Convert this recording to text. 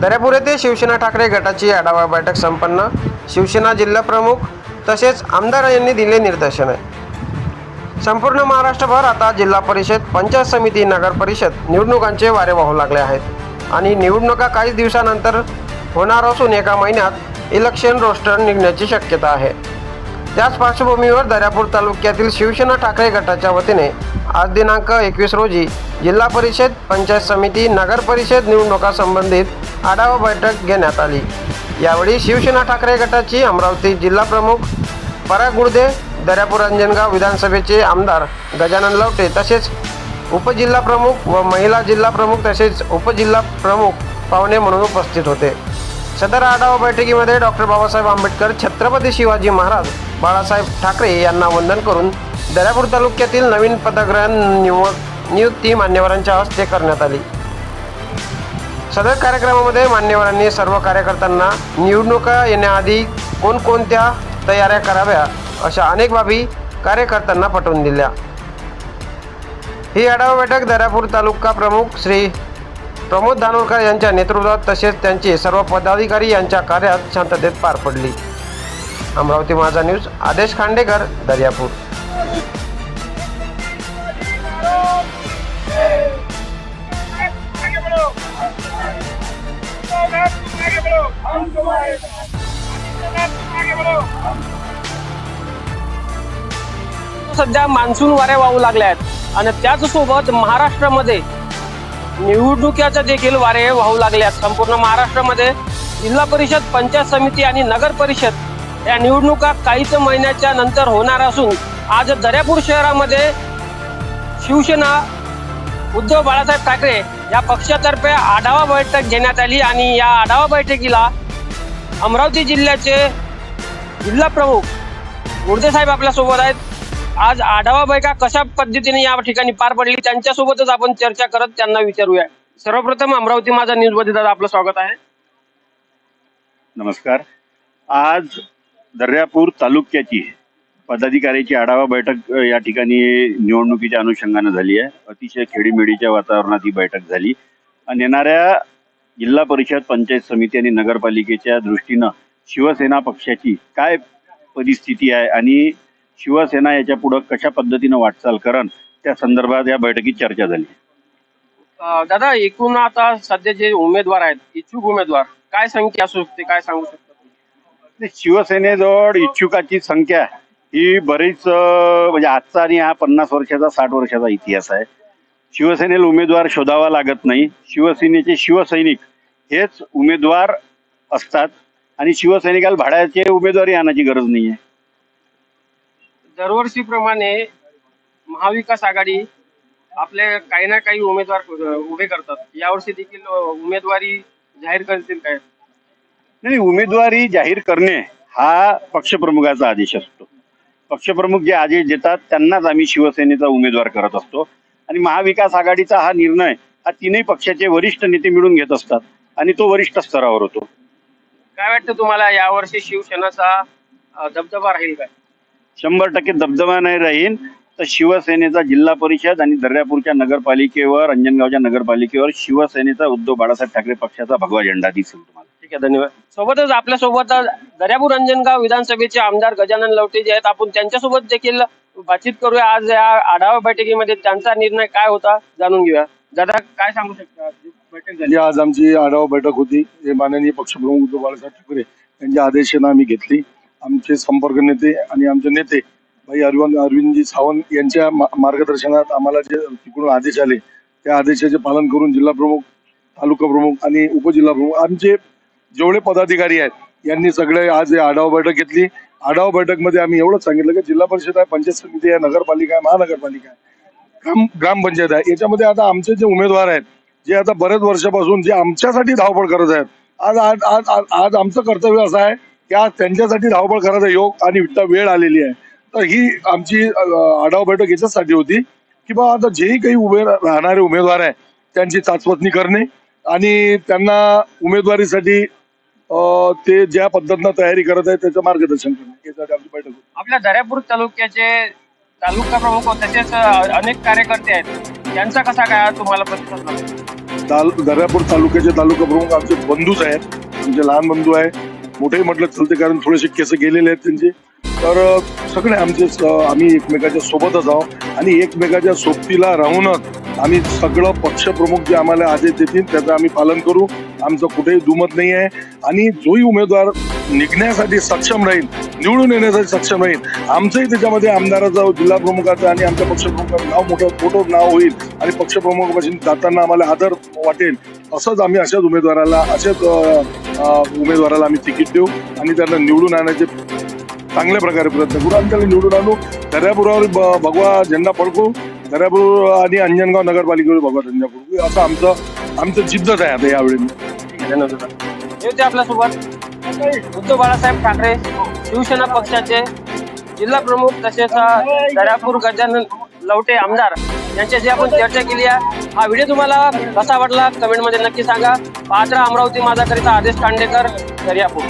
दर्यापूर येथे शिवसेना ठाकरे गटाची आढावा बैठक संपन्न. शिवसेना जिल्हा प्रमुख तसेच आमदार यांनी दिले निर्देशन संपूर्ण महाराष्ट्रभर आता जिल्हा परिषद पंचायत समिती नगर परिषद निवडणुकांचे वारे वाहू लागले आहेत. आणि निवडणुका काही दिवसानंतर होणार असून एका महिन्यात इलेक्शन रोस्टर निघण्याची शक्यता आहे. त्याच पार्श्वभूमीवर दर्यापूर तालुक्यातील शिवसेना ठाकरे गटाच्या वतीने आज दिनांक एकवीस रोजी जिल्हा परिषद पंचायत समिती नगर परिषद निवडणुकासंबंधित आढावा बैठक घेण्यात आली. यावेळी शिवसेना ठाकरे गटाची अमरावती जिल्हा प्रमुख पराग गुडदे दर्यापूर अंजनगाव विधानसभेचे आमदार गजानन लवटे तसेच उपजिल्हा प्रमुख व महिला जिल्हा प्रमुख तसेच उपजिल्हा प्रमुख पाहुणे म्हणून उपस्थित होते. सदर आढावा बैठकीमध्ये डॉक्टर बाबासाहेब आंबेडकर छत्रपती शिवाजी महाराज बाळासाहेब ठाकरे यांना वंदन करून दर्यापूर तालुक्यातील नवीन पदग्रहण निवड नियुक्ती मान्यवरांच्या हस्ते करण्यात आली. सदर कार्यक्रमामध्ये मान्यवरांनी सर्व कार्यकर्त्यांना निवडणुका येण्याआधी कोणकोणत्या तयाऱ्या कराव्या अशा अनेक बाबी कार्यकर्त्यांना पटवून दिल्या. ही आढावा बैठक दर्यापूर तालुका प्रमुख श्री प्रमोद धानोरकर यांच्या नेतृत्वात तसेच त्यांचे सर्व पदाधिकारी यांच्या कार्यात शांततेत पार पडली. अमरावती माझा न्यूज आदेश खांडेकर दर्यापूर. सध्या मान्सून वारे वाहू लागल्या आहेत आणि त्याचसोबत महाराष्ट्रामध्ये निवडणुकीच्या देखील वारे वाहू लागले आहेत संपूर्ण महाराष्ट्रामध्ये जिल्हा परिषद पंचायत समिती आणि नगर परिषद या निवडणुका काहीच महिन्याच्या नंतर होणार असून आज दर्यापूर शहरामध्ये शिवसेना उद्धव बाळासाहेब ठाकरे या पक्षातर्फे आढावा बैठक घेण्यात आली आणि या आढावा बैठकीला अमरावती जिल्ह्याचे जिल्हा प्रमुख गुर्दे आपल्यासोबत आहेत. आज आढावा बैठका कशा पद्धतीने या ठिकाणी पार पडली त्यांच्यासोबतच आपण चर्चा करत त्यांना विचारूया. सर्वप्रथम अमरावती माझा न्यूजमध्ये दादा आपलं स्वागत आहे. नमस्कार. आज दर्यापूर तालुक्याची पदाधिकाऱ्याची आढावा बैठक या ठिकाणी निवडणुकीच्या अनुषंगानं झाली आहे. अतिशय खेडीमेडीच्या वातावरणात ही बैठक झाली. आणि येणाऱ्या जिल्हा परिषद पंचायत समिती आणि नगरपालिकेच्या दृष्टीनं शिवसेना पक्षाची काय परिस्थिती आहे आणि शिवसेना याच्या पुढं कशा पद्धतीनं वाटचाल करण त्या संदर्भात या बैठकीत चर्चा झाली. दादा एकूण आता सध्या जे उमेदवार आहेत इच्छुक उमेदवार काय संख्या असू शकते काय सांगू शकता शिवसेनेजवळ इच्छुकाची संख्या ही बरीच म्हणजे आजचा आणि हा पन्नास वर्षाचा साठ वर्षाचा इतिहास आहे. शिवसेनेला उमेदवार शोधावा लागत नाही. शिवसेनेचे शिवसैनिक हेच उमेदवार असतात. आणि शिवसैनिकाला भाड्याचे उमेदवारी आणायची गरज नाही आहे दरवर्षीप्रमाणे महाविकास आघाडी आपले काही ना काही उमेदवार उभे करतात. यावर्षी देखील उमेदवारी जाहीर करतील काय? नाही उमेदवारी जाहीर करणे हा पक्षप्रमुखाचा आदेश असतो. पक्षप्रमुख जे आदेश देतात त्यांनाच आम्ही शिवसेनेचा उमेदवार करत असतो. आणि महाविकास आघाडीचा हा निर्णय हा तीनही पक्षाचे वरिष्ठ नेते मिळून घेत असतात. आणि तो वरिष्ठ स्तरावर होतो. काय वाटतं तुम्हाला यावर्षी शिवसेनाचा दबदबा राहील काय? शंभर टक्के दबदबा नाही राहील. तर शिवसेनेचा जिल्हा परिषद आणि दर्यापूरच्या नगरपालिकेवर अंजनगावच्या नगरपालिकेवर शिवसेनेचा उद्धव बाळासाहेब ठाकरे पक्षाचा भगवा झेंडा दिसेल तुम्हाला. ठीक आहे धन्यवाद. सोबतच आपल्यासोबत दर्यापूर अंजनगाव विधानसभेचे आमदार गजानन लवटे जे आहेत आपण त्यांच्यासोबत देखील बातचीत करूया. आज या आढावा बैठकीमध्ये त्यांचा निर्णय काय होता जाणून घेऊया. दादा काय सांगू शकता? बैठक झाली. आज आमची आढावा बैठक होती. हे माननीय पक्षप्रमुख उद्धव बाळासाहेब ठाकरे यांच्या आदेशानं आम्ही घेतली. आमचे संपर्क नेते आणि आमचे नेते भाई अरविंद अरविंदजी सावंत यांच्या मार्गदर्शनात आम्हाला जे तिकडून आदेश आले त्या आदेशाचे पालन करून जिल्हा प्रमुख तालुका प्रमुख आणि उपजिल्हा प्रमुख आमचे जेवढे पदाधिकारी आहेत यांनी सगळे आज आढावा बैठक घेतली. आढावा बैठकमध्ये आम्ही एवढंच सांगितलं की जिल्हा परिषद आहे पंचायत समिती आहे नगरपालिका आहे महानगरपालिका आहे. ग्राम ग्रामपंचायत आहे. याच्यामध्ये आता आमचे जे उमेदवार आहेत जे आता बरेच वर्षापासून जे आमच्यासाठी धावपळ करत आहेत आज आज आज आज- आमचं कर्तव्य असं आहे की आज त्यांच्यासाठी धावपळ करायचा योग आणि वेळ आलेली आहे. तर ही आमची आढावा बैठक याच्यासाठी होती की बा आता जेही काही उभे राहणारे उमेदवार आहे त्यांची चाचपतणी करणे आणि त्यांना उमेदवारीसाठी ते ज्या पद्धतीनं तयारी करत आहेत त्याचं मार्गदर्शन करणे आमची बैठक आपल्या दर्यापूर तालुक्याचे तालुका प्रमुख तसेच अनेक कार्यकर्ते आहेत. यांचा कसा काय तुम्हाला प्रतिसाद दर्यापूर तालुक्याचे तालुका प्रमुख आमचे बंधूच आहेत. आमचे लहान बंधू आहे मोठेही म्हटलं चलते कारण थोडेसे केस गेलेले आहेत त्यांचे. तर सगळे आमचे आम्ही एकमेकाच्या सोबतच आहोत. आणि एकमेकाच्या सोबतीला राहूनच आम्ही सगळं पक्षप्रमुख जे आम्हाला आदेश देतील त्याचं आम्ही पालन करू. आमचं कुठेही दुमत नाही आहे. आणि जोही उमेदवार निघण्यासाठी सक्षम राहील निवडून येण्यासाठी सक्षम राहील. आमचंही त्याच्यामध्ये आमदाराचं जिल्हा प्रमुखाचं आणि आमच्या पक्षप्रमुखाचं नाव मोठं मोठं नाव होईल. आणि पक्षप्रमुखापासून जाताना आम्हाला आदर वाटेल. असंच आम्ही अशाच उमेदवाराला अशाच उमेदवाराला आम्ही तिकीट देऊ आणि त्यांना निवडून आणण्याचे चांगल्या प्रकारे प्रयत्न करू. आणि त्याला निवडून आणू. दर्यापुरावर ब- भगवा झेंडा फडकू. दर्यापूर आणि अंजनगाव नगरपालिकेवर भगवा झेंडा फडकू. असं आमचं आमचं जिद्दच आहे आता यावेळी. होते आपल्यासोबत. उद्धव बाळासाहेब ठाकरे शिवसेना पक्षाचे जिल्हा प्रमुख तसेच दर्यापूर गजानन लवटे आमदार यांच्याशी आपण चर्चा केली आहे. हा व्हिडिओ तुम्हाला कसा वाटला? कमेंटमध्ये नक्की सांगा. पात्र अमरावती माझा करिता आदेश कांडेकर दर्यापूर.